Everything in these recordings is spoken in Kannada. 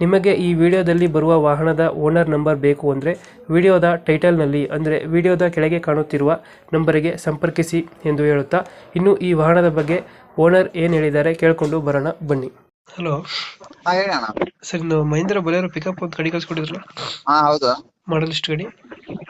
ನಿಮಗೆ ಈ ವಿಡಿಯೋದಲ್ಲಿ ಬರುವ ವಾಹನದ ಓನರ್ ನಂಬರ್ ಬೇಕು ಅಂದರೆ ವಿಡಿಯೋದ ಟೈಟಲ್ನಲ್ಲಿ ಅಂದರೆ ವಿಡಿಯೋದ ಕೆಳಗೆ ಕಾಣುತ್ತಿರುವ ನಂಬರಿಗೆ ಸಂಪರ್ಕಿಸಿ ಎಂದು ಹೇಳುತ್ತಾ ಇನ್ನು ಈ ವಾಹನದ ಬಗ್ಗೆ ಓನರ್ ಏನು ಹೇಳಿದ್ದಾರೆ ಕೇಳಿಕೊಂಡು ಬರೋಣ ಬನ್ನಿ. ಹಲೋ. ಹಾ ಹೇಳಿ ಅಣ್ಣ. ಸರ್ ನೀವು ಮಹೇಂದ್ರ ಬಲೇರೋ ಪಿಕಪ್ ಒಂದು ಗಾಡಿ ಆ ಹಾ ಹೌದು. ಮಾಡಲ್ ಎಷ್ಟು ಗಡಿ?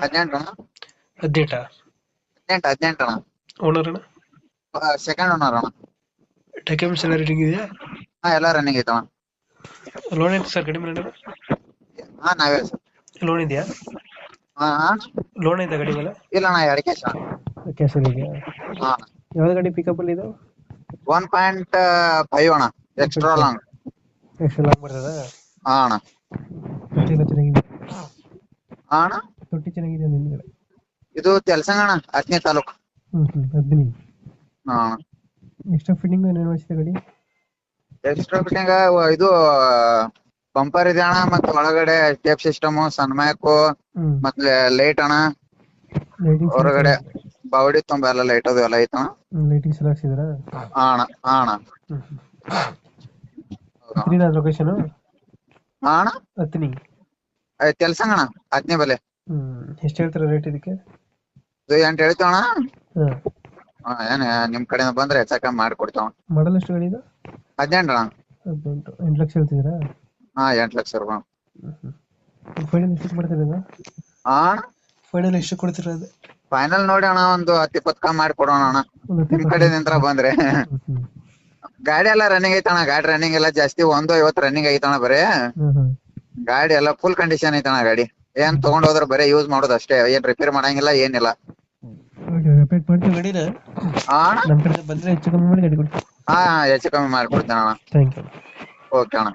ಹದಿನೆಂಟು ಅಣ್ಣ. ಹದಿನೆಂಟಾ? ಹದಿನೆಂಟು ಹದಿನೆಂಟು ಅಣ್ಣ. ಓನರ್ ಅಣ್ಣ? ಸೆಕೆಂಡ್ ಓನರ್ ಅಣ್ಣ. ಡಾಕ್ಯುಮೆಂಟ್ಸ್ ಎಲ್ಲ ರೆಡಿ ಇದೆಯಾ? ಹಾ ಎಲ್ಲ ರನ್ನಿಂಗ್ ಐತೆ ಅಣ್ಣ. ಲೋನ್ ಐತೆ ಸರ್ ಕಡಿಮೆ ಮೇಲೆ ಹಾ ನಾವೇ ಸರ್. ಲೋನ್ ಇದೆಯಾ? ಹಾ ಲೋನ್ ಐತೆ ಗಾಡಿ ಮೇಲೆ ಇಲ್ಲ ಅಣ್ಣ ಎರಡು ಕ್ಯಾಶ್ ಕ್ಯಾಶ್ ಇದೆಯಾ ಹಾ. ಯಾವ್ದು ಗಾಡಿ ಪಿಕಪ್ಪಲ್ಲಿ ಇದು? ಒನ್ ಪಾಯಿಂಟ್ ಫೈವ್ ಅಣ್ಣ. ಎಕ್ಸ್ಟ್ರಾ ಲಾಂಗ್ ಎಕ್ಸ್ಟ್ರಾ ಲಾಂಗ್ ಬರ್ತದ? ಹಾ ಅಣ್ಣ. ತೊಟ್ಟಿ ಎಲ್ಲ ಚೆನ್ನಾಗಿದೆ. ಹಾ ಅಣ್ಣ. ತೊಟ್ಟಿ ಚೆನ್ನಾಗಿದೆ ನಿಮ್ಗಡೆ ಇದು ತೆಲಸಂಗ ಅಣ್ಣ ಹತ್ತನೇ ತಾಲೂಕು. ಹ್ಮ್ ಹ್ಮ್ ಹದಿನೈದು. ಹಾ ಅಣ್ಣ. ಎಕ್ಸ್ಟ್ರಾ ಫಿಟ್ಟಿಂಗ್ ಏನೇನು ಮಾಡಿಸಿದೆ ಗಾಡಿ? ಎಕ್ಸ್ಟ್ರಾ ಫಿಟ್ಟಿಂಗ್ ಇದು ಬಂಪರ್ ಇದೆ ಅಣ್ಣ ಮತ್ತೆ ಒಳಗಡೆ ಟೇಪ್ ಸಿಸ್ಟಮ್ ಸನ್ಮ್ಯಾಕು ಹ್ಮ್. ಮತ್ತೆ ಲೈಟ್ ಅಣ್ಣ. ಹೊರಗಡೆ ಬಾವಡಿ ತುಂಬ ಎಲ್ಲ ಲೈಟ್ ಅದು ಎಲ್ಲ ಐತಣ್ಣ. ಲೈಟಿಂಗ್ಸ್ ಎಲ್ಲ ಹಾಕ್ಸಿದ್ರ? ಅಣ್ಣ ಅಣ್ಣ? ಹತ್ತಿನ ಲೊಕೇಶನ್ ಅಣ್ಣ? ಹತ್ತಿನಿ. ತೆಲ್ಸಂಗಣ ಹತ್ತನೇ ಬೆಲೆ. ಎಷ್ಟು ಹೇಳ್ತೀರಾ ರೇಟ್ ಇದಕ್ಕೆ? ಇದು ಎಂಟು ಹೇಳ್ತೀವಣ್ಣ ಏನ್ ನಿಮ್ ಕಡೆಯಿಂದ ಬಂದ್ರೆ ಹೆಚ್ಚಾಕ ಮಾಡಿ ಮಾಡಲ್ ಎಷ್ಟು ಗಾಡಿ ಇದು? ಹದಿನೆಂಟು ಅಣ್ಣ. ಹದಿನೆಂಟು. ಎಂಟು ಲಕ್ಷ ಹೇಳ್ತಿದ್ದೀರಾ? ಹಾ ಎಂಟು ಲಕ್ಷ ರೂಪಾಯಿ ಫೈನಲ್ ಎಷ್ಟು ಮಾಡ್ತೀರಾ ಇದು ಹಾ ಫೈನಲ್ ಎಷ್ಟು ಕೊಡ್ತೀರಾ ಅದು? ಫೈನಲ್ ನೋಡಿ ಅಣ್ಣ ಒಂದು ಹತ್ತು ಇಪ್ಪತ್ತು ಕಮ್ಮಿ ಮಾಡ್ಕೊಡೋಣ ಅಣ್ಣ. ನಿಮ್ಮ ನಿಮ್ ಕಡೆ ನಿಂತ್ರ ಬಂದ್ರೆ. ಗಾಡಿ ಎಲ್ಲ ರನ್ನಿಂಗ್ ಐತಣ್ಣ ಗಾಡಿ ರನ್ನಿಂಗ್ ಎಲ್ಲ ಜಾಸ್ತಿ ಒಂದು ಐವತ್ತು ರನ್ನಿಂಗ್ ಐತಣ್ಣ ಬರೇ. ಗಾಡಿ ಎಲ್ಲ ಫುಲ್ ಕಂಡೀಷನ್ ಐತಣ್ಣ ಗಾಡಿ. ಏನ್ ತಗೊಂಡ್ ಹೋದ್ರೆ ಬರೇ ಯೂಸ್ ಮಾಡೋದು ಅಷ್ಟೇ ಏನ್ ರಿಪೇರ್ ಮಾಡಂಗಿಲ್ಲ ಏನಿಲ್ಲ. ರಿಪೇಟ್ ಮಾಡ್ತೀವಿ ಗಾಡಿನ. ಹಾ ನಮ್ಮ ಕಡೆ ಬಂದ್ರೆ ಹೆಚ್ಚು ಕಮ್ಮಿ ಮಾಡಿ ಗಾಡಿ ಕೊಡ್ತೀವಿ. ಹಾ ಹೆಚ್ಚು ಕಮ್ಮಿ ಮಾಡ್ಕೊಡ್ತೇನೆ ಅಣ್ಣ ಥ್ಯಾಂಕ್ ಯು ಓಕೆ ಅಣ್ಣ.